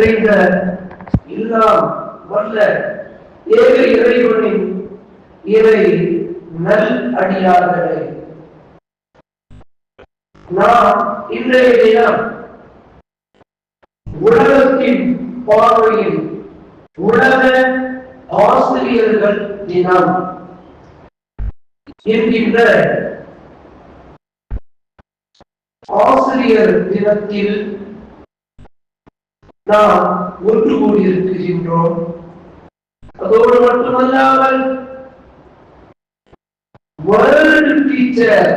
நிறைந்த இல்லாம் வல்ல ஏக இறைவனின் இறை நல் அடியார்களே. நாம் இன்றைய தினம் உலகத்தின் பார்வையில் உலக ஆசிரியர்கள் தினம் என்கின்ற ஆசிரியர் தினத்தில் நாம் ஒன்று கூடியிருக்கின்றோம் அதோடு மட்டுமல்லாமல் வேர்ல்டு டீச்சர்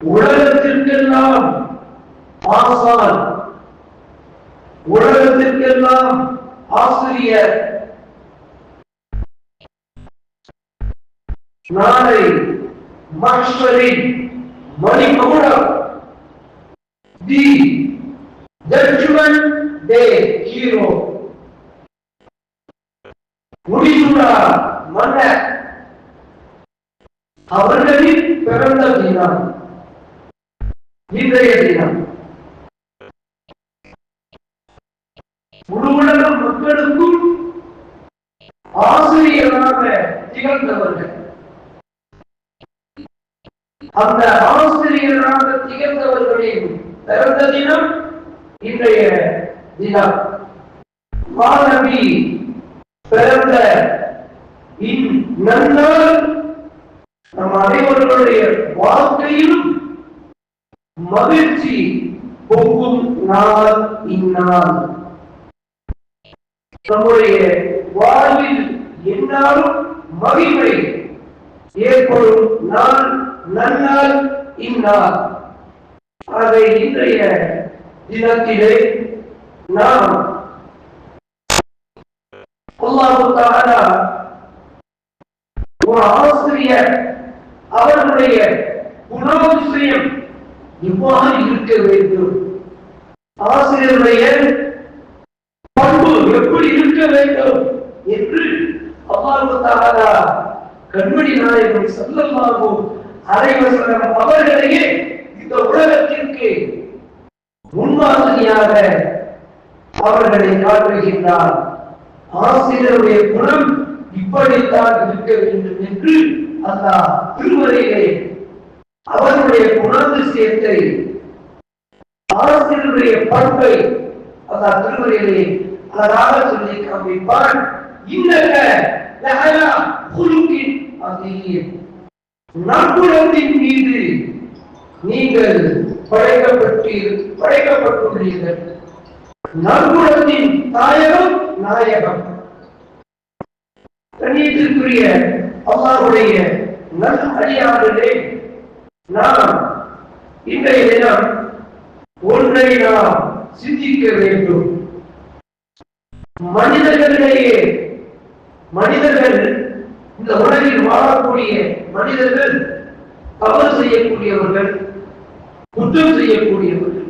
உலகத்திற்கெல்லாம் ஆசான் உலகத்திற்கெல்லாம் ஆசிரியர் நாளை மக்ஷரின் மணிமகுடம் தி ஜட்ஜ்மெண்ட் டே ஹீரோ முடிசூடா மன்னர் அவர்களின் பிறந்த தினம். இன்றைய தினம். முழு உலக மக்களுக்கும் ஆசிரியராக திகழ்ந்தவர்கள். அந்த ஆசிரியராக திகழ்ந்தவர்களின் பிறந்த தினம் இன்றைய தினம் மாணவி பிறந்த இந்நன்னாள் நம் அனைவர்களுடைய வாழ்க்கையில் மகிழ்ச்சி பொங்கும் நாள் இந்நாள். நம்முடைய வாழ்வில் என்னாலும் மகிமை ஏற்படும் நாள் நன்னாள் இந்நாள். அதை இன்றைய தினத்திலே நாம் அல்லாஹு ஒரு ஆசிரியர் அவர்களுடைய குணாதிசயம் இவ்வாறு இருக்க வேண்டும். ஆசிரியருடைய பண்பு எப்படி இருக்க வேண்டும் என்று அல்லாஹு கண்மணி நாயகம் செல்லமாகும் அரைவசனம் அவர்களையே இந்த உலகத்திற்கு முன்மாதிரியாக அவர்களை காட்டுகின்றார். ஆசிரியருடைய குணம் இப்படித்தான் இருக்க வேண்டும் என்று அல்லாஹ் திருமறையிலே அவருடைய குணாதிசயத்தை ஆசிரியருடைய பண்பை அல்லாஹ் திருமறையிலே அழகாக சொல்லி காண்பிப்பான் இன்னக லஹலா குலுக்கின் அதீம் நற்குணத்தின் மீது நீங்கள் படைக்கப்பட்டு படைக்கப்பட்டுள்ளீர்கள் நற்குணத்தின் தாயகம் நாயகம். கண்ணியத்திற்குரிய அல்லாஹுடைய நல் அடியார்களே நாம் இன்றைய தினம் ஒன்றை நாம் சிந்திக்க வேண்டும். மனிதர்களிடையே மனிதர்கள் இந்த உலகில் வாழக்கூடிய மனிதர்கள் தவறு செய்யக்கூடியவர்கள் குற்றம் செய்யக்கூடியவர்கள்.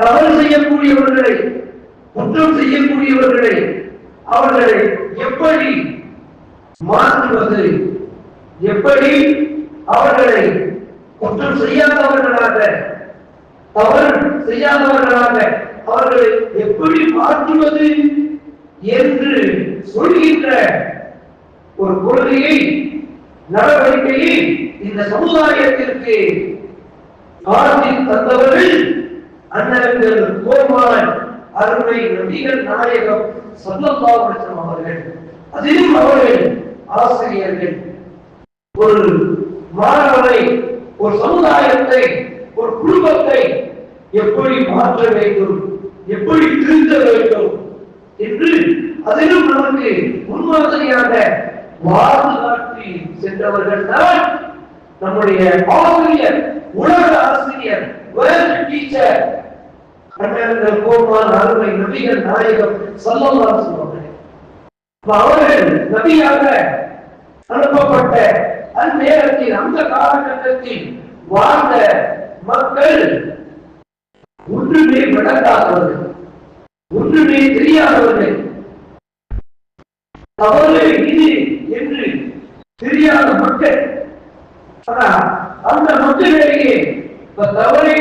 தவறு செய்யக்கூடியவர்களை குற்றம் செய்யக்கூடியவர்களை அவர்களை எப்படி மாற்றுவது? எப்படி அவர்களை குற்றம் செய்யாதவர்களாக தவறு செய்யாதவர்களாக அவர்களை எப்படி மாற்றுவது என்று சொல்கின்ற ஒரு கொள்கையை நடவடிக்கையை இந்த சமுதாயத்திற்கு காட்டி தந்தவர்கள் அண்ணர்கள் கோமான் அருமை நபிகள் நாயகம் சொல்லல்லாவிடம் அவர்கள். அதிலும் அவர்கள் ஆசிரியர்கள். ஒரு மாணவரை ஒரு சமுதாயத்தை ஒரு குடும்பத்தை எப்படி மாற்ற வேண்டும் எப்படி திருத்த வேண்டும் என்று அதிலும் நமக்கு முன்மாதிரியாக வாழ்ந்து காட்டி சென்றவர்கள் தான் நம்முடைய ஆசிரியர் உலக ஆசிரியர் வேர்ல்ட் டீச்சர் கண்ணர்கள் கோமான் அருமை நபிகள் நாயகம் சல்லல்லா சொல்லுவாங்க அவர்கள். நபியாக அனுப்பப்பட்ட அந்நேரத்தில் அந்த காலகட்டத்தில் வாழ்ந்த மக்கள் ஒன்றுமே விளங்காதவர்கள் ஒன்றுமே தெரியாதவர்கள். தவறு இது என்று தெரியாத மக்கள் அந்த முத்திரையே தவறை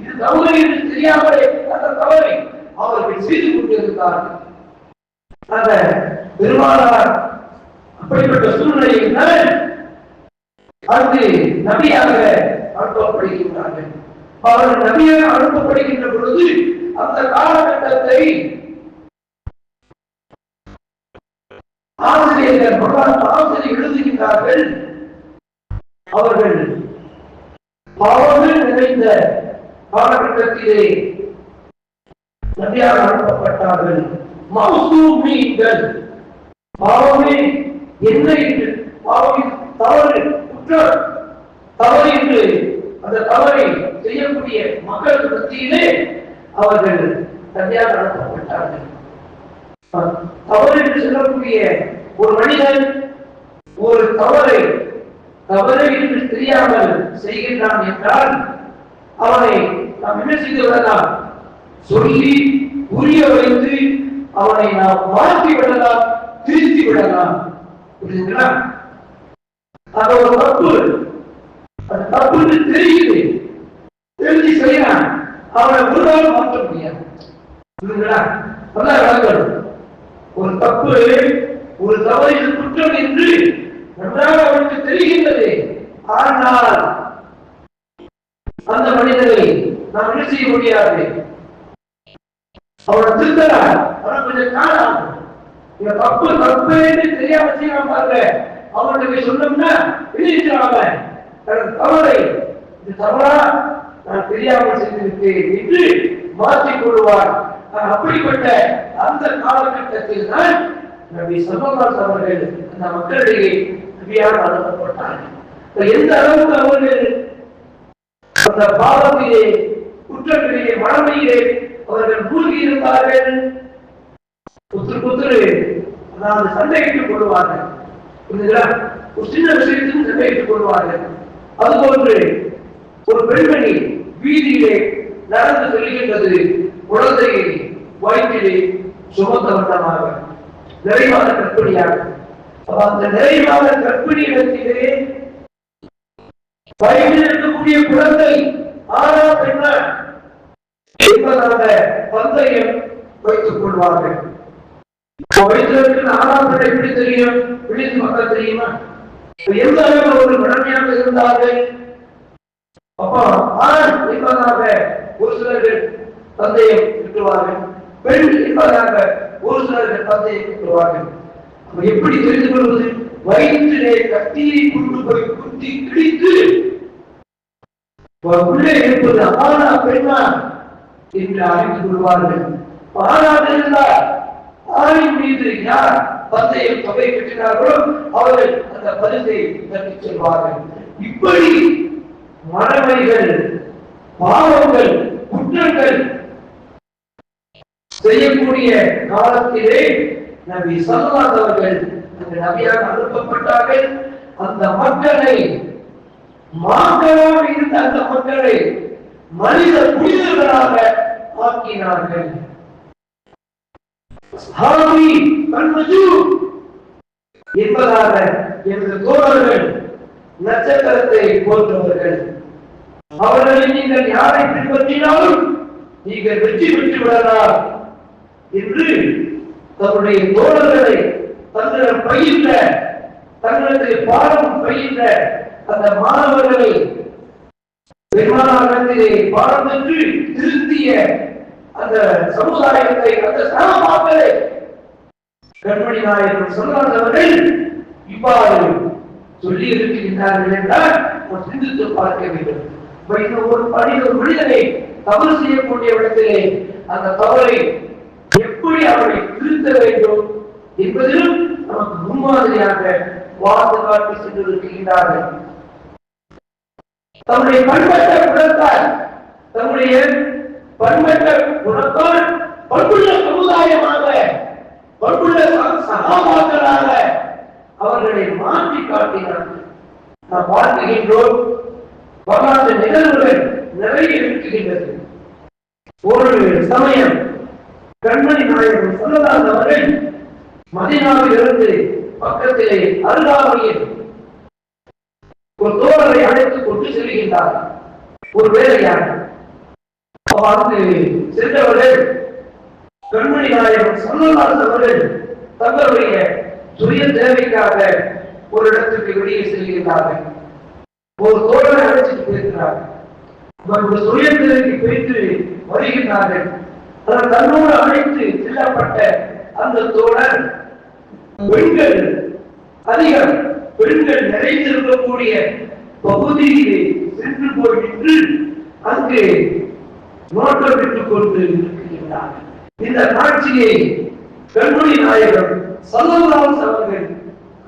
இது தவறு என்று தெரியாமலே அந்த தவறை அவர்கள் செய்து கொண்டிருந்தார்கள். அந்த பெருமானார் அப்படிப்பட்ட சூழ்நிலையில் அங்கு நபியாக அனுப்பப்படுகின்றார்கள். அவர்கள் நபியாக அனுப்பப்படுகின்ற பொழுது அந்த காலகட்டத்தை ஆசிரியர்கள் ஆசிரியர் எழுதுகின்றார்கள். அவர்கள் பாவங்கள் நிறைந்த காலகட்டத்திலே நபியாக அனுப்பப்பட்டார்கள். மௌசூமீன்கள் பாவமே என்ன என்று பாவம் தவறு குற்றம் தவறு என்று அந்த தவறை செய்யக்கூடிய மக்கள் மத்தியிலே அவர்கள் நபியாக அனுப்பப்பட்டார்கள். தவறு என்று சொல்லக்கூடிய ஒரு மனிதன் ஒரு தவறை தவறு என்று தெரியாமல் செய்கின்றான் என்றால் அவனை நாம் என்ன செய்து விடலாம்? சொல்லி புரிய வைத்து அவனை நாம் மாற்றி விடலாம் திருத்தி விடலாம் புரியுதுங்களா அந்த ஒரு தப்பு அந்த தப்புன்னு தெரியுது. தெரிஞ்சு செய்யலாம் அவனை ஒரு மாற்ற முடியாது. புரியுதுங்களா? நல்லா விளங்கணும். ஒரு தப்பு ஒரு தவறு குற்றம் என்று நன்றாக அவனுக்கு தெரிகின்றது. ஆனால் அந்த மனிதனை நாம் என்ன செய்ய முடியாது? அவனை திருத்தலாம் ஆனா கொஞ்சம் காலம் இந்த தப்பு தப்பு என்று தெரியாம செய்யலாம் பாருங்க. அவனுக்கு சொன்னோம்னா வெளியிட்டாம தனது தவறை இது தவறா நான் தெரியாமல் செய்திருக்கிறேன் என்று மாற்றிக் கொள்வார். அப்படிப்பட்ட அந்த காலகட்டத்தில் தான் நபி சல்லல்லாஹு அவர்கள் அந்த மக்களிடையே நபியாக அனுப்பப்பட்டார்கள் எந்த அளவுக்கு அவர்கள் அந்த பாவத்திலே குற்றங்களிலே மனமையிலே அவர்கள் மூழ்கி இருந்தார்கள் குத்துரு குத்துரு அதாவது சண்டையிட்டுக் கொள்வார்கள் புரியுதுங்களா ஒரு சின்ன விஷயத்துக்கும் சண்டையிட்டுக் கொள்வார்கள் அதுபோன்று ஒரு பெண்மணி வீதியிலே நடந்து செல்கின்றது குழந்தையை வயிற்றிலே சுமந்த வண்ணமாக நிறைவான கற்பிணியாக அந்த நிறைவான கற்பிணி இடத்திலே வயிற்றில் இருக்கக்கூடிய குழந்தை ஆனா பெண்ணா என்பதாக பந்தயம் வைத்துக் கொள்வார்கள். வயிற்றில் இருக்கிற ஆறாம் பெண்ணை எப்படி தெரியும்? பிடித்து மக்கள் தெரியுமா? எந்த அளவில் ஒரு கடமையாக இருந்தார்கள்? அப்போ ஆண் என்பதாக ஒரு சிலர்கள் தந்தையை திட்டுவார்கள் பெண் என்பதாக ஒரு சிலர்கள் தந்தையை திட்டுவார்கள் எப்படி தெரிந்து கொள்வது? வயிற்றிலே கத்தியை கொண்டு போய் குத்தி கிழித்து உள்ளே இருப்பது ஆனா பெண்ணா என்று அறிந்து கொள்வார்கள். ஆணாக இருந்தால் ஆணின் மீது யார் தந்தையை தொகை கட்டினார்களோ அவர்கள் அந்த பரிசை கட்டிச் செல்வார்கள். இப்படி மனமைகள் பாவங்கள் குற்றங்கள் செய்யக்கூடிய காலத்திலே நபி சல்லாத் அவர்கள் அந்த நபியாக அனுப்பப்பட்டார்கள். அந்த மக்களை மாக்களாக இருந்த அந்த மக்களை மனித புனிதர்களாக ஆக்கினார்கள் என்பதாக எனது தோழர்கள் நட்சத்திரத்தை போன்றவர்கள் அவர்களை நீங்கள் யாரை பின்பற்றினாலும் நீங்கள் வெற்றி பெற்று விடலாம் என்று தன்னுடைய தோழர்களை தங்களிடம் பயின்ற தங்களுக்கு பாடம் பயின்ற அந்த மாணவர்களை பெருமானாரத்திலே பாடம் பெற்று திருத்திய அந்த சமுதாயத்தை அந்த சமமாக்களை கண்மணி நாயகன் சொல்லாதவர்கள் இவ்வாறு சொல்லி இருக்கின்றார்கள் என்றால் சிந்தித்து பார்க்க வேண்டும். இப்ப இந்த ஒரு மனித ஒரு மனிதனை தவறு செய்யக்கூடிய இடத்திலே அந்த தவறை எப்படி அவரை திருத்த வேண்டும் என்பதிலும் நமக்கு முன்மாதிரியாக வாழ்ந்து காட்டி சென்றிருக்கின்றார்கள் தம்முடைய பண்பட்ட குணத்தால் தம்முடைய பண்பட்ட குணத்தால் பண்புள்ள சமுதாயமாக பண்புள்ள சகாபாக்களாக அவர்களை மாற்றி காட்டினார்கள். நாம் பார்க்கின்றோம் வரலாற்று நிகழ்வுகள் நிறைய இருக்குகின்றது ஒரு சமயம் கண்மணி நாயகம் சொல்லலாம் அவர்கள் மதினாவில் இருந்து பக்கத்திலே அருகாமையில் ஒரு தோழரை அழைத்துக் கொண்டு செல்கின்றார். ஒரு வேலையாக பார்த்து சென்றவர்கள் கண்மணி நாயகம் சொல்லலாஸ் அவர்கள் தங்களுடைய சுய தேவைக்காக ஒரு இடத்துக்கு வெளியே செல்கிறார்கள் ஒரு தோழரை அழைச்சிட்டு போயிருக்கிறார்கள் அவர்கள் சுய தேவைக்கு பிரித்து வருகின்றார்கள். அவர் தன்னோடு அழைத்து செல்லப்பட்ட அந்த தோழர் பெண்கள் அதிகம் பெண்கள் நிறைந்திருக்கக்கூடிய பகுதியிலே சென்று போய் நின்று அங்கு நோட்டம் விட்டுக் கொண்டு இருக்கின்றார். இந்த காட்சியை கண்மொழி நாயகம் சல்லல்லாஹு அவர்கள்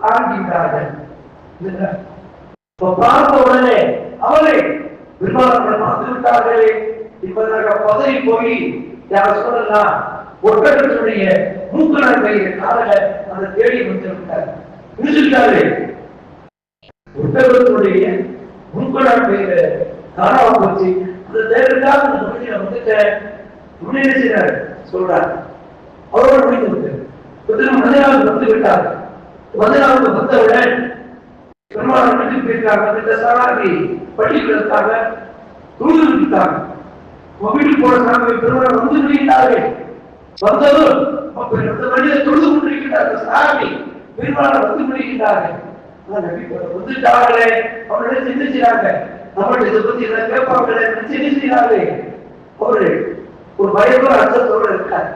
காண்கின்றார்கள். இப்ப பார்த்த உடனே அவளை பெருமாள் பார்த்து விட்டார்களே இப்பதாக பதவி போய் யார் சொல்லலாம் ஒட்டகத்துடைய மூக்கணர் கையை காதல அந்த தேடி வந்து விட்டார் விழிச்சுட்டாரு ஒட்டகத்துடைய மூக்கணர் கையில காணாம போச்சு. அந்த தேடுக்காக அந்த மனிதனை வந்துட்டேன் முன்னே செய்றாரு? சொல்றாரு. அவரோட முடிந்து விட்டார் மனிதனாக வந்து விட்டார் மனிதனாக வந்தவுடன் பெருமாள் வீட்டுக்கு போயிருக்காங்க இந்த சராகி பள்ளிக்கூடத்தாக தூது விட்டாங்க உங்க வீட்டுக்கு போற சாமி பெருமாள் வந்து விடுகிறார்கள் வந்ததும் அப்ப இந்த மனிதர் தொழுது கொண்டிருக்கிறார்கள் சாமி பெருமாள் வந்து விடுகிறார்கள் வந்துட்டாங்களே அவர்களை என்ன செய்யறாங்க நம்மள்ட்ட இதை பத்தி என்ன கேட்பாங்களே நினைச்சு என்ன செய்யறாரு ஒரு ஒரு பயங்கர அச்சத்தோட இருக்கார்.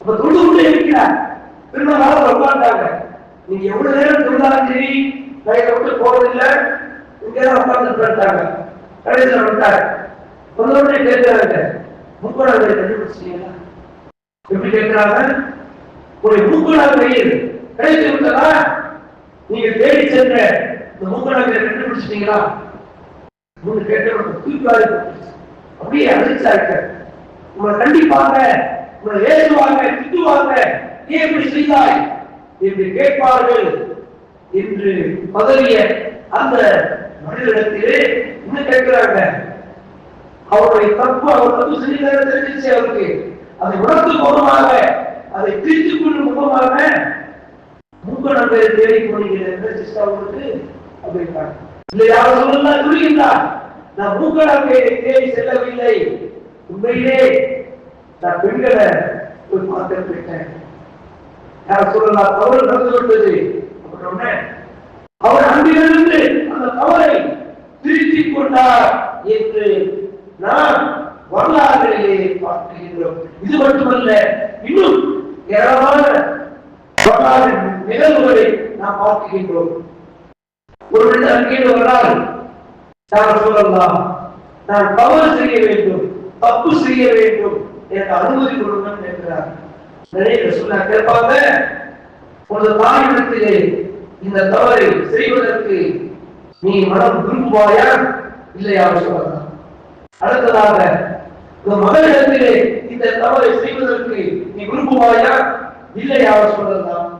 அப்ப தொழுது கொண்டே இருக்கிறார். பெருமாள் உட்கார்ந்தாங்க நீங்க எவ்வளவு நேரம் தொழுதாலும் சரி நான் விட்டு போறதில்லை. இங்கே தான் உட்கார்ந்து போயிட்டாங்க கடைசியில் விட்டார் வந்தோடனே கேட்கிறாங்க முக்கோணங்களை கண்டுபிடிச்சீங்களா எப்படி கேட்கிறாங்க ஒரு முக்கோணம் கையில் கிடைத்து விட்டதா? நீங்க தேடி சென்ற இந்த முக்கோணங்களை கண்டுபிடிச்சிட்டீங்களா? மூணு கேட்டவங்க தூக்காது அப்படியே அதிர்ச்சாங்க உங்களை கண்டிப்பாங்க உங்களை ஏசுவாங்க திட்டுவாங்க. ஏன் இப்படி செய்தாய்? என்று கேட்பார்கள் என்று பதவிய அந்த மனிதனிடத்திலே இன்னும் கேட்கிறாங்க அவருடைய தப்பு அவர் தப்பு செய்தார அவருக்கு. அதை உணர்த்து முகமாக அதை பிரித்துக் கொள்ளும் முகமாக மூக்க நம்பரை தேடி போனீங்க சிஸ்டா அவருக்கு அப்படின்றாங்க இல்லை யார் சொல்லலாம் சொல்லுகின்றார். நான் மூக்க நம்பரை தேடி செல்லவில்லை. உண்மையிலே நான் பெண்களை ஒரு பார்க்க போயிட்டேன் யார் சொல்லலாம் தவறு நடந்து விட்டது. அப்படின்னே அவர் அன்பிலிருந்து அந்த தவறை திருத்திக் கொண்டார் என்று நாம் வரலாறுகளிலே பார்க்கின்றோம். இது மட்டுமல்ல இன்னும் ஏராளமான வரலாறு நிகழ்வுகளை நாம் பார்க்கின்றோம். ஒரு மனிதர் அங்கேயே வரால் நான் சொல்லலாம்? நான் தவறு செய்ய வேண்டும் தப்பு செய்ய வேண்டும் எனக்கு அனுமதி கொடுங்கள் என்கிறார் நிறைய சொன்னார் கேட்பாங்க ஒரு தாயிடத்திலே இந்த தவறை செய்வதற்கு நீ மனம் விரும்புவாயா? இல்லையா? சொல்லலாம் அடுத்ததாக உன் மகளிடத்திலே இந்த தவறை செய்வதற்கு நீ விரும்புவாயா? இல்லையா சொல்லலாம்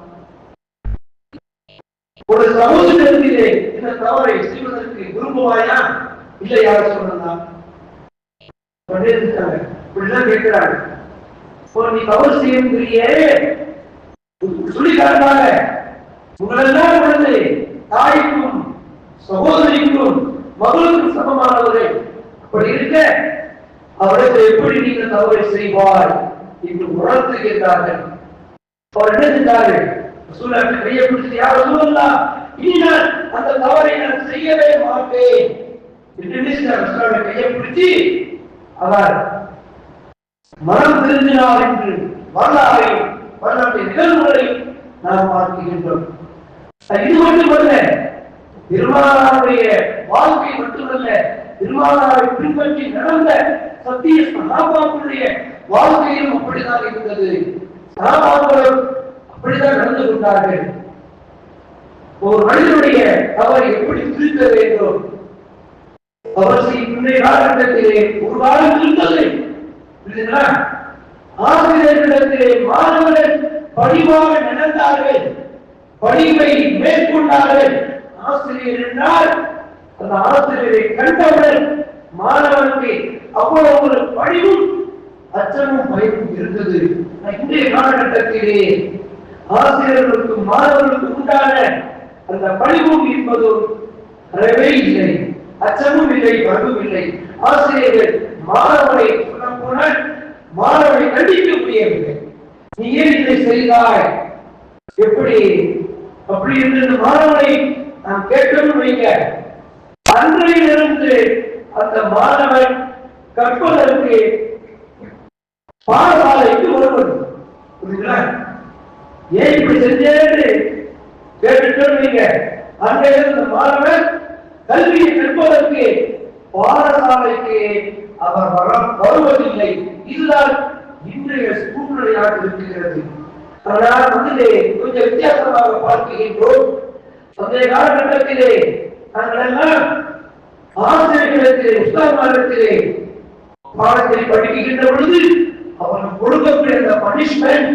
ஒரு சமூகத்திலே இந்த தவறை செய்வதற்கு விரும்புவாயா? இல்லையா சொல்லலாம் பண்ணிருக்காங்க இப்படிதான் கேட்கிறாங்க. இப்போ நீ தவறு செய்யறியே சொல்லி காட்டாங்க உங்களெல்லாம் குழந்தை தாய்க்கும் சகோதரிக்கும் மகளுக்கும் சமமானவர்கள் அப்படி இருக்க அவருக்கு எப்படி நீங்கள் தவறை செய்வார் என்று உணர்த்துகின்றார்கள் அவர் என்ன செஞ்சார்கள்? ரசூலுல்லாஹ் கையை பிடிச்சு யார் ரசூலுல்லாஹ் இனி நான் அந்த தவறை நான் செய்யவே மாட்டேன். என்று கையை பிடிச்சி அவர் மனம் திருந்தினார் என்று வரலாறை வரலாற்றை நிகழ்வுகளை நாம் பார்க்கின்றோம். இது மட்டுமல்ல திருமாலாருடைய வாழ்க்கை மட்டுமல்ல திருமாலாரை பின்பற்றி நடந்த சத்திய சகாபாக்களுடைய வாழ்க்கையும் அப்படித்தான் இருந்தது. சகாபாக்களும் அப்படித்தான் நடந்து கொண்டார்கள். ஒரு மனிதனுடைய தவறை எப்படி திருத்த வேண்டும்? அவசிய இன்றைய காலகட்டத்திலே ஒரு காலம் இருந்தது. ஆசிரியர்களிடத்திலே மாணவர்கள் படிவாக நடந்தார்கள். படிவை மேற்கொண்டார்கள். ஆசிரியர் என்றால் அந்த ஆசிரியரை கண்டவுடன் மாணவனுக்கு அவ்வளவு ஒரு பணிவும் அச்சமும் பயமும் இருந்தது. இன்றைய காலகட்டத்திலே ஆசிரியர்களுக்கும் மாணவர்களுக்கும் உண்டான அந்த பணிவும் என்பதும் அறவே இல்லை. அச்சமும் இல்லை பண்பும் இல்லை. ஆசிரியர்கள் மாணவரை சொல்ல போனால் மாணவனை கண்டிக்க முடியவில்லை. நீ ஏன் இதை செய்தாய்? எப்படி? அப்படி என்று மாணவனை நான் கேட்டோம்னு வைங்க அன்றையிலிருந்து அந்த மாணவன் கற்பதற்கு பாடசாலைக்கு வருவது. ஏன் இப்படி செஞ்சேன்னு கேட்டுட்டோம் நீங்க. அன்றையிலிருந்து மாணவன் கல்வியை கற்பதற்கு பாடசாலைக்கு அவர் வர வருவதில்லை. இதுதான் இன்றைய சூழ்நிலையாக இருக்கிறது. ஆனால் அதிலே கொஞ்சம் வித்தியாசமாக பார்க்கின்றோம். அந்த காலகட்டத்திலே நாங்கள் எல்லாம் ஆசிரியர்களிடத்திலே பாடத்தை படிக்கின்ற பொழுது அவர்கள் கொடுக்கக்கூடிய அந்த பனிஷ்மெண்ட்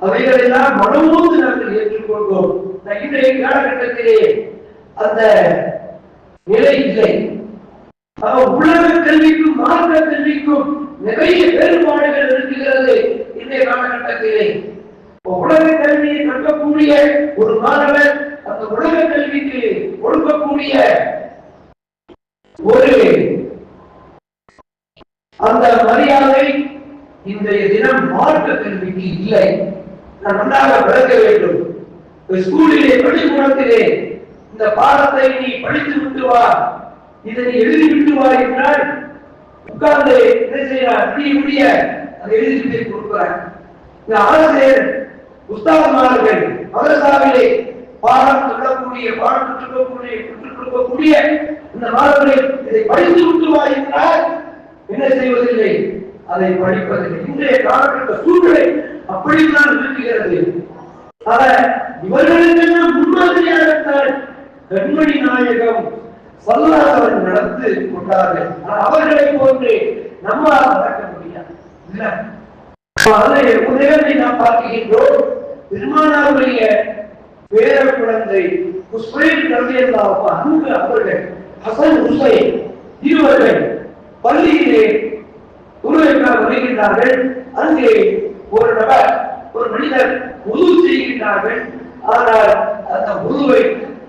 அவைகளெல்லாம் மனமோது நாங்கள் ஏற்றுக்கொள்வோம் நான் இன்றைய காலகட்டத்திலே அந்த நிலை இல்லை. உலக கல்விக்கும் மார்க்க கல்விக்கும் நிறைய வேறுபாடுகள் இருக்கிறது இன்றைய காலகட்டத்திலே. உலக கல்வியை கற்கக்கூடிய ஒரு மாணவர் அந்த உலக கல்விக்கு கொடுக்கக்கூடிய ஒரு அந்த மரியாதை இன்றைய தினம் மார்க்க கல்விக்கு இல்லை. நான் நன்றாக விளக்க வேண்டும். ஸ்கூலிலே பள்ளிக்கூடத்திலே இந்த பாடத்தை நீ படித்து விட்டு வா. இதை நீ எழுதி விட்டு வா என்றால் உட்கார்ந்து என்ன செய்யலாம் நீ முடிய அதை எழுதி போய் கொடுக்கிறான் இந்த ஆசிரியர் உஸ்தாதமானவர்கள் மதரசாவிலே பாடம் சொல்லக்கூடிய பாடம் கொடுக்கக்கூடிய கற்றுக் கொடுக்கக்கூடிய இந்த மாணவர்கள் இதை படித்து விட்டு என்றால் என்ன செய்வதில்லை? அதை படிப்பதில்லை. இன்றைய காலகட்ட சூழ்நிலை அப்படித்தான் இருக்கிறது. ஆக இவர்களுக்கெல்லாம் முன்மாதிரியாகத்தான் கண்மணி நாயகம் சல்லாதவன் நடந்து கொண்டார்கள். அவர்களை போன்று நம்மால் நடக்க முடியாது. இல்லை? அதை உதயத்தை நாம் பார்க்கின்றோம். பெருமானாருடைய பேர குழந்தை உஸ்மைன் ரலியல்லாஹு அன்பு அவர்கள் ஹசன் ஹுசைன் இருவர்கள் பள்ளியிலே உருவெற்றாக வருகின்றார்கள். அங்கே ஒரு நபர் ஒரு மனிதர் உது செய்கின்றார்கள். ஆனால் அந்த உதுவை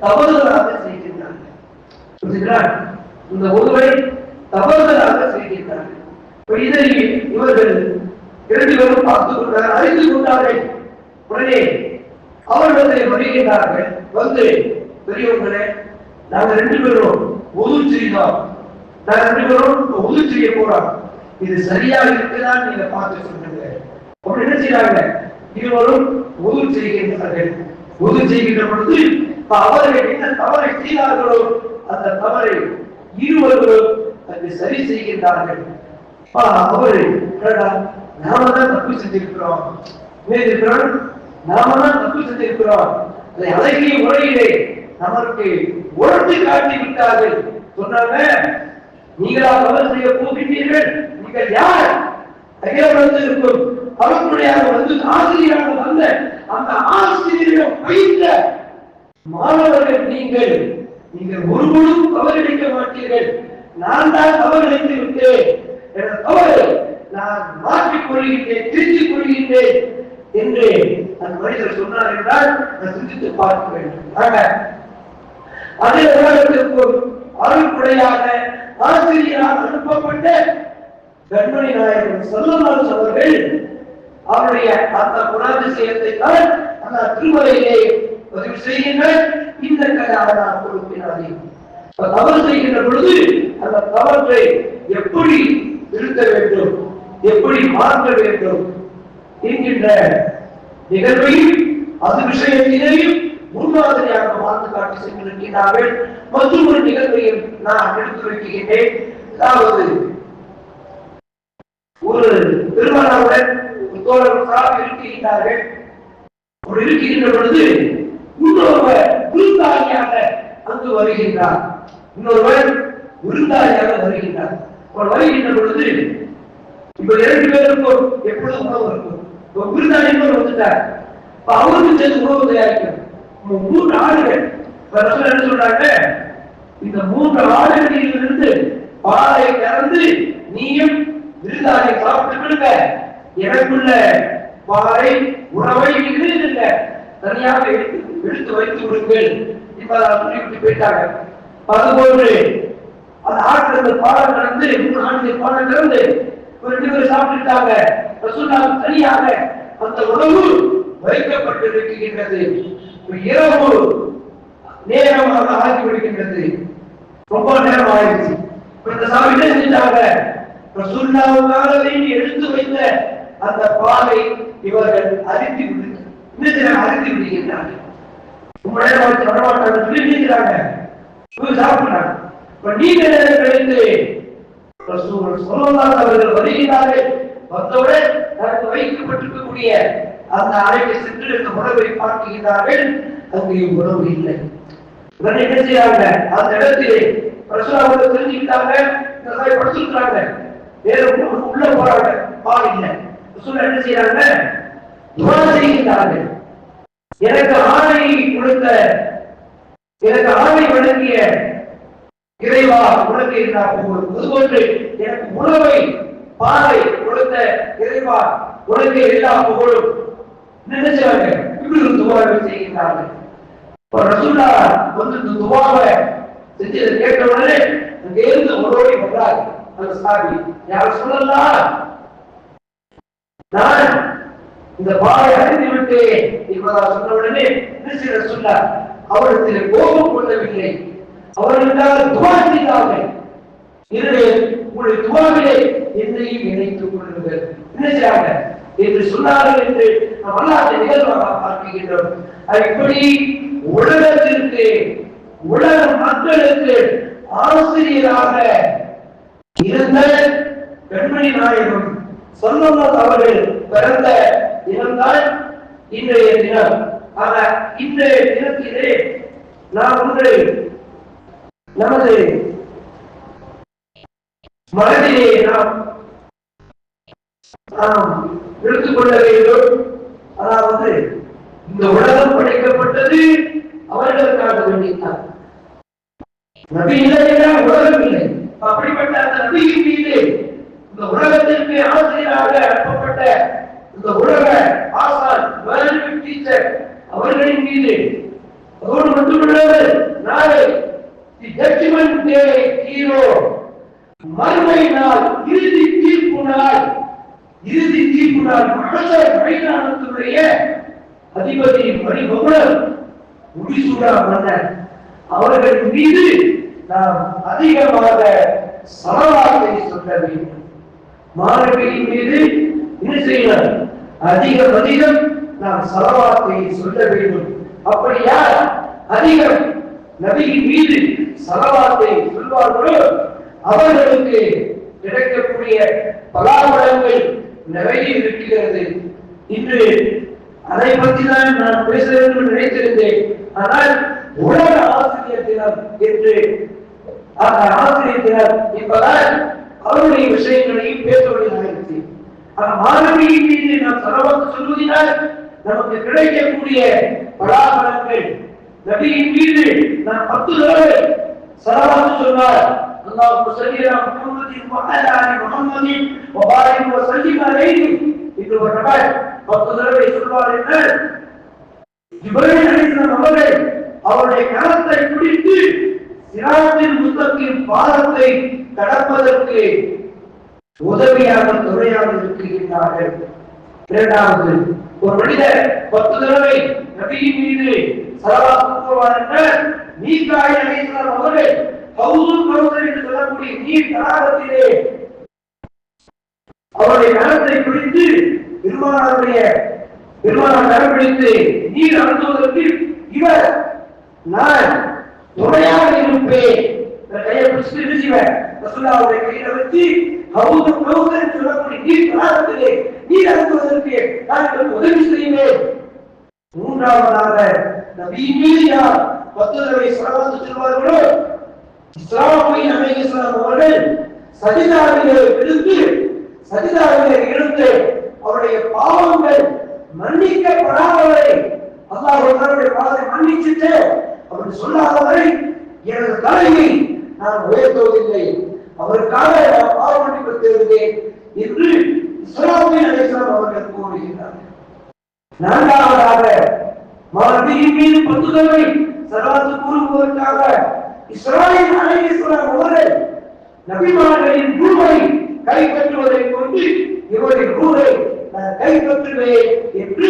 தவறுதலாக செய்கின்றார்கள். புரியுதுங்களா? இந்த உதுவை தவறுதலாக செய்கின்றார்கள். இப்ப இதை இவர்கள் இரண்டு பேரும் பார்த்து கொண்டார் அறிந்து கொண்டார்கள். உடனே அவர்களை வருகின்றார்கள் வந்து பெரியவங்களே நாங்க ரெண்டு பேரும் உது செய்தோம் நாங்க ரெண்டு பேரும் உது செய்ய போறோம் இது சரியாக இருக்குதான் நீங்க பார்த்து சொல்லுங்க. அப்படி என்ன செய்யறாங்க இருவரும் உது செய்கின்றார்கள் உது செய்கின்ற பொழுது இப்ப அவர்கள் என்ன தவறை செய்தார்களோ அந்த தவறை இருவரும் அது சரி செய்கின்றார்கள். ஆ, அவரு என்னடா, நாம தான் தப்பு செஞ்சிருக்கிறோம். இருக்கிறோம் நாம தான் தப்பு செஞ்சிருக்கிறோம் அதை அழகிய முறையிலே நமக்கு உழைத்து காட்டி விட்டார்கள். சொன்னாங்க நீங்களா தவறு செய்ய போகின்றீர்கள். நீங்கள் யார்? அகிலவரத்து இருக்கும் அவர்களுடைய வந்து ஆசிரியராக வந்த அந்த ஆசிரியரிடம் பயின்ற மாணவர்கள் நீங்கள் நீங்கள் ஒருவரும் தவறிழைக்க மாட்டீர்கள். நான் தான் தவறிழைத்து விட்டேன். என தவறு நான் மாற்றிக் கொள்கின்றேன் திருத்திக் கொள்கின்றேன். என்று அந்த மனிதர் சொன்னார் என்றால் நான் சிந்தித்து பார்க்க வேண்டும். அதே உலகத்திற்கு அருள்புடையாக ஆசிரியராக அனுப்பப்பட்ட கண்மணி நாயகன் சொல்லலாஸ் அவர்கள் அவருடைய அந்த குணாதிசயத்தை தான் அந்த திருமலையிலே பதிவு செய்கின்ற இந்த கதையாக நான் இப்ப தவறு செய்கின்ற பொழுது அந்த தவற்றை எப்படி திருத்த வேண்டும்? எப்படி மாற்ற வேண்டும்? இருக்கின்ற நிகழ்வையும் அது விஷயத்திலேயும் முன்மாதிரியாக வாழ்ந்து காட்டி சென்றிருக்கிறார்கள் மற்றும் ஒரு நிகழ்வையும் நான் எடுத்து வைக்கின்றேன். அதாவது ஒரு பெருமானாவுடன் ஒரு தோழர் சார்பு இருக்கின்றார்கள். ஒரு இருக்கின்ற பொழுது இன்னொருவர் விருந்தாளியாக அங்கு வருகின்றார். இன்னொருவர் விருந்தாளியாக வருகின்றார். அவர் வருகின்ற பொழுது இப்ப இரண்டு பேருக்கும் எப்பொழுது உணவு இருக்கும். இப்ப விருந்தாளி இன்னொரு வந்துட்டார் இப்ப அவருக்கு சேர்ந்து உணவு தயாரிக்கும் மூன்று ஆடுகள். இப்ப ரசூல் என்ன சொல்றாங்க? இந்த மூன்று ஆடுகளில் இருந்து பாலை கறந்து நீயும் விருந்தாளை சாப்பிட்டு விடுங்க எனக்குள்ள பாலை உணவை இல்லை தனியாக எடுத்து எடுத்து வைத்து விடுங்கள் இப்ப சொல்லிவிட்டு போயிட்டாங்க. அதுபோன்று அந்த ஆற்றிலிருந்து பாலம் கடந்து மூணு ஆண்டு பாலம் கடந்து ஒரு ரெண்டு பேரும் சாப்பிட்டுட்டாங்க. ரசூலுல்லாஹ் தனியாக அந்த உணவு வைக்கப்பட்டிருக்கின்றது. ஒரு இரவு நேரமாக ஆகி விடுகின்றது. ரொம்ப நேரம் ஆயிடுச்சு இந்த சாமி செஞ்சாங்க வேண்டி எடுத்து வைத்த அந்த பாலை இவர்கள் அரித்து விடு அரித்து விடுகின்றார்கள். ரொம்ப வரமாட்டாங்க. சொல்லி நீக்கிறாங்க சாப்பிடுறாங்க. நீண்ட நேரம் கழித்து ரசூல் ஸல்லல்லாஹு அவர்கள் வருகிறார்கள். வந்தவுடன் தனக்கு வைக்கப்பட்டிருக்கக்கூடிய அந்த அறைக்கு சென்று இந்த உணவை பார்க்கிறார்கள் அங்கே உணவு இல்லை. உடனே என்ன செய்யறாங்க அந்த இடத்திலே ரசூல் அவர்கள் தெரிஞ்சுக்கிட்டாங்க இந்த மாதிரி வேற உள்ள- உள்ள போறாங்க. பால் இல்லை. ரசூல் என்ன செய்யறாங்க துவா செய்கிறார்கள் எனக்கு ஆணையை கொடுத்த எனக்கு ஆணை வழங்கிய இறைவா உனக்கு எல்லா ஒரு அதுபோன்று எனக்கு உணவை பாலை கொடுத்த இறைவா உனக்கு எல்லா புகழும் நினைச்சாங்க? இப்படி ஒரு துவாவை செய்கிறார்கள் இப்ப ரசூல்லா வந்து இந்த துவாவை செஞ்சதை கேட்ட உடனே அங்க இருந்து ஒருவரை வந்தார் அந்த சாமி யார் சொல்லலாம் நான் இந்த பாலை அறிந்து விட்டேன் என்பதா சொன்ன உடனே நினைச்சு ரசூல்லா அவரிடத்தில் கோபம் கொள்ளவில்லை. அவர்களுக்காக துவா செய்தார்கள். எனவே உங்களுடைய துவாவிலே என்னையும் இணைத்துக் கொள்ளுங்கள். என்ன நினைச்சாங்க என்று சொன்னார்கள் என்று நாம் வரலாற்றை நிகழ்வாக பார்க்கின்றோம். அது இப்படி உலகத்திற்கு உலக மக்களுக்கு ஆசிரியராக இருந்த பெண்மணி நாயகம் சொல்லலாம் அவர்கள் பிறந்த தினம்தான் இன்றைய தினம். ஆக இன்றைய தினத்திலே நான் ஒன்று நமது மனதிலே நாம் நாம் எடுத்துக்கொள்ள வேண்டும். அதாவது இந்த உலகம் படைக்கப்பட்டது அவர்களுக்காக வேண்டித்தான். நபி இல்லை என்றால் உலகம் இல்லை அப்படிப்பட்ட அந்த நபியின் மீது இந்த உலகத்திற்கு ஆசிரியராக அனுப்பப்பட்ட இந்த உலக ஆசான் வேல்வி டீச்சர் அவர்களின் மீது அதோடு மட்டுமில்லாமல் நாளை தி ஜட்ஜ்மெண்ட் டே ஹீரோ மறுமை நாள் இறுதி தீர்ப்பு நாள் இறுதி தீர்ப்பு நாள் மகசர் மைதானத்தினுடைய அதிபதி மணிபகுலர் முடிசூடா மன்னர் அவர்கள் மீது நாம் அதிகமாக சலவாத்தை சொல்ல வேண்டும் மாணவியின் மீது என்ன செய்யணும் அதிகம் அதிகம் நாம் சலவாத்தை சொல்ல வேண்டும் அப்படி யார் அதிகம் நபியின் மீது சலவாத்தை சொல்வார்களோ. அவர்களுக்கு கிடைக்கக்கூடிய பலாபலங்கள் நிறைய இருக்கிறது. இன்று அதை பற்றி தான் நான் பேச வேண்டும் நினைத்திருந்தேன். ஆனால் உலக ஆசிரியர் தினம் என்று அந்த ஆசிரியர் தினம் என்பதால் அவருடைய விஷயங்களையும் பேச வேண்டியதாயிற்று மாணவியின் மீது நாம் சரவாக்கு சொல்வதனால் நமக்கு கிடைக்கக்கூடிய பலாபலங்கள் நபியின் மீது நான் பத்து தடவை சலவாத்து சொல்வார். அல்லாஹ்வு சல்லா முஹம்மதின் வஅலா அலி முஹம்மதின் வபாரிக் வசல்லிம் அலைஹி. இது ஒரு நபர் பத்து தடவை சொல்வார் என்று ஜிப்ரீல் அலைஹிஸ்ஸலாம் அவர்கள் அவருடைய கரத்தை பிடித்து சிராத்தில் முத்தத்தின் பாதத்தை கடப்பதற்கு உதவியாக துணையாக இருக்கின்றார்கள் இரண்டாவது ஒரு மனிதர் பத்து தடவை நபியின் மீது சலவா என்ற மீகாய் அலைஹிஸ்ஸலாம் அவர்கள் ஹவுதுல் என்று சொல்லக்கூடிய நீர் தடாகத்திலே அவருடைய நலத்தை பிடித்து பெருமானாருடைய பெருமானார் கரம் பிடித்து நீர் அருந்துவதற்கு இவர் நான் துணையாக இருப்பேன் கையை பிடிச்சிட்டு நிறுத்திவர் ரசூல்லாவுடைய கையில வச்சு ஹவுது கௌசர் சொல்லக்கூடிய நீர் தடாகத்திலே நீர் அருந்துவதற்கு நான் உதவி செய்வேன். மூன்றாவதாக நபி மீது யார் பத்து தடவை சலவாத்து சொல்வார்களோ இஸ்லாமிய அலைஹிஸ்ஸலாம் அவர்கள் சஜிதாவிலே விழுந்து சஜிதாவிலே இருந்து அவருடைய பாவங்கள் மன்னிக்கப்படாதவரை அல்லாஹ் அவருடைய பாவத்தை மன்னிச்சுட்டு அவர் சொல்லாதவரை எனது தலையை நான் உயர்த்துவதில்லை. அவருக்காக நான் பாவம் மன்னிப்பு தேடுவேன் என்று இஸ்லாமிய அலைஹிஸ்ஸலாம் அவர்கள் கூறுகிறார்கள். நான்காவதாக மாணவியின் மீது பத்து தடவை சலாத்து கூறுவதற்காக இஸ்ராயல் அலைஹிஸ்ஸலாம் அவர்கள் நபிமார்களின் குருவை கைப்பற்றுவதை கொண்டு இவரின் ஊரை கைப்பற்றுவேன் என்று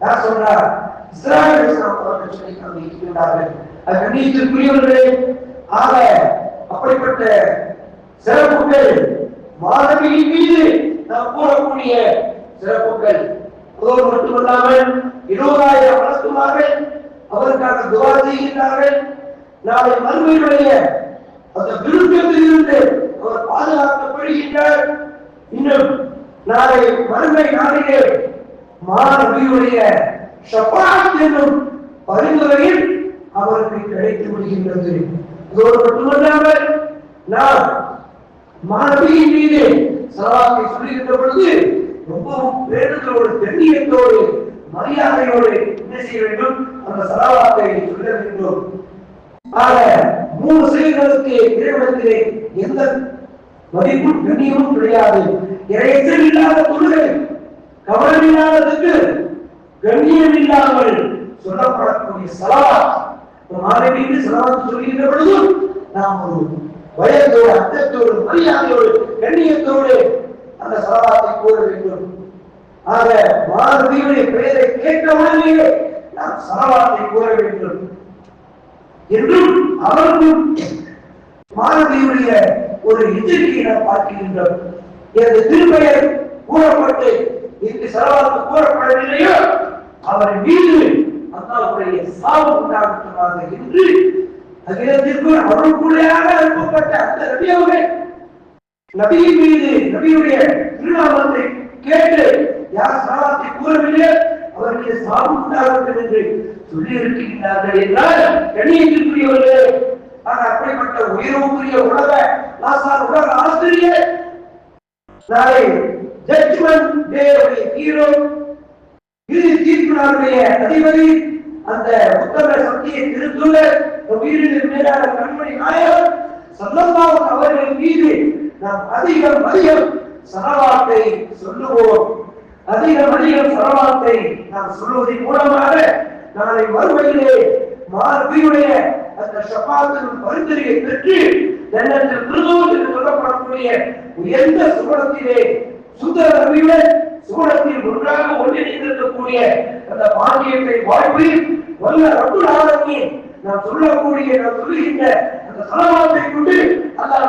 யார் சொன்னார்? இஸ்ராயல் அவர்கள் சொல்லி காண்பிக்கின்றார்கள் அது கண்டித்துக்குரியவர்களே ஆக அப்படிப்பட்ட சிறப்புகள் மாணவியின் மீது நாம் கூறக்கூடிய சிறப்புகள். அதோடு மட்டுமல்லாமல் இருபதாயிரம் வளர்த்துவார்கள் அவருக்காக துவா செய்கின்றார்கள். நாளை மறுமையுடைய அந்த விருப்பத்தில் இருந்து அவர் பாதுகாக்கப்படுகின்றார். இன்னும் நாளை மறுமை நாளிலே மாணவியுடைய ஷபாத் என்னும் பரிந்துரையில் அவருக்கு கிடைத்து விடுகின்றது. இதோடு மட்டுமல்லாமல் நாம் மாணவியின் மீது சலாத்தை சொல்லுகின்ற பொழுது ரொம்பவும் பேருந்தோடு தென்னியத்தோடு மரியாதையோடு என்ன செய்ய வேண்டும்? அந்த சலாவாத்தை சொல்ல வேண்டும். ஆக மூணு செயல்களுக்கு இறைவனத்திலே எந்த மதிப்பும் கண்ணியமும் கிடையாது. இறைச்சல் இல்லாத தொழுகை கவனம் இல்லாததுக்கு கண்ணியம் இல்லாமல் சொல்லப்படக்கூடிய சலாத் ஒரு மாலை சொல்கின்ற பொழுதும் நாம் ஒரு பயத்தோடு அச்சத்தோடு மரியாதையோடு கண்ணியத்தோடு அந்த சலாத்தை கூற வேண்டும். ஆக மாணவியுடைய பெயரை கேட்டவுடனேயே நாம் சலவாத்தை கூற வேண்டும் என்றும் அவர்களும் மாணவியுடைய ஒரு எச்சரிக்கையை நாம் பார்க்கின்றோம் எனது திருப்பெயர் கூறப்பட்டு இன்று செலவாக்கு கூறப்படவில்லையோ அவர் மீது அல்லாவுடைய சாவு உண்டாகட்டுமாக என்று அகிலத்திற்கு அருள்குடையாக அனுப்பப்பட்ட அந்த நபி அவர்கள் நபியின் மீது நபியுடைய திருநாமத்தை கேட்டு யார் சலாத்தை கூறவில்லை? அவருக்கு சாவு உண்டாகட்டும் என்று சொல்லி இருக்கின்றார்கள் என்றால் கண்ணியத்திற்குரியவர்களே நான் அப்படிப்பட்ட உயர்வுக்குரிய உலக லாசார் உலக ஆசிரியர். நாளை ஜட்ஜ்மெண்ட் டேவுடைய ஹீரோ இறுதி தீர்ப்பு நாளுடைய அதிபதி அந்த உத்தம சக்தியை திருத்துள்ள உயிரின் மேலான கண்மணி நாயகம் சல்லல்லாஹு அவர்கள் மீது நாம் அதிகம் அதிகம் சரவாத்தை சொல்லுவோம். அதிகம் அதிகம் சரவாத்தை நான் சொல்வதன் மூலமாக நாளை மறுமையிலே மார்பியுடைய அந்த ஷபாத்தின் பரிந்துரையை பெற்று ஜன்னத்தில் கிருதோஸ் என்று சொல்லப்படக்கூடிய உயர்ந்த சுவனத்திலே சுந்தர நபியுடன் சுவனத்தில் ஒன்றாக ஒன்றிணைந்திருக்கக்கூடிய அந்த பாக்கியத்தை வாழ்வு வல்ல ரப்புல் ஆலமீன் நான் சொல்லக்கூடிய நான் சொல்லுகின்ற அந்த சலவாத்தை கொண்டு அல்லாஹ்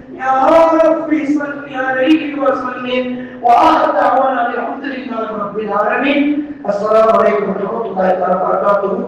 يا ربي صل عليه وسلم. واخر دعوانا الحمد لله رب العالمين. السلام عليكم ورحمة الله وبركاته.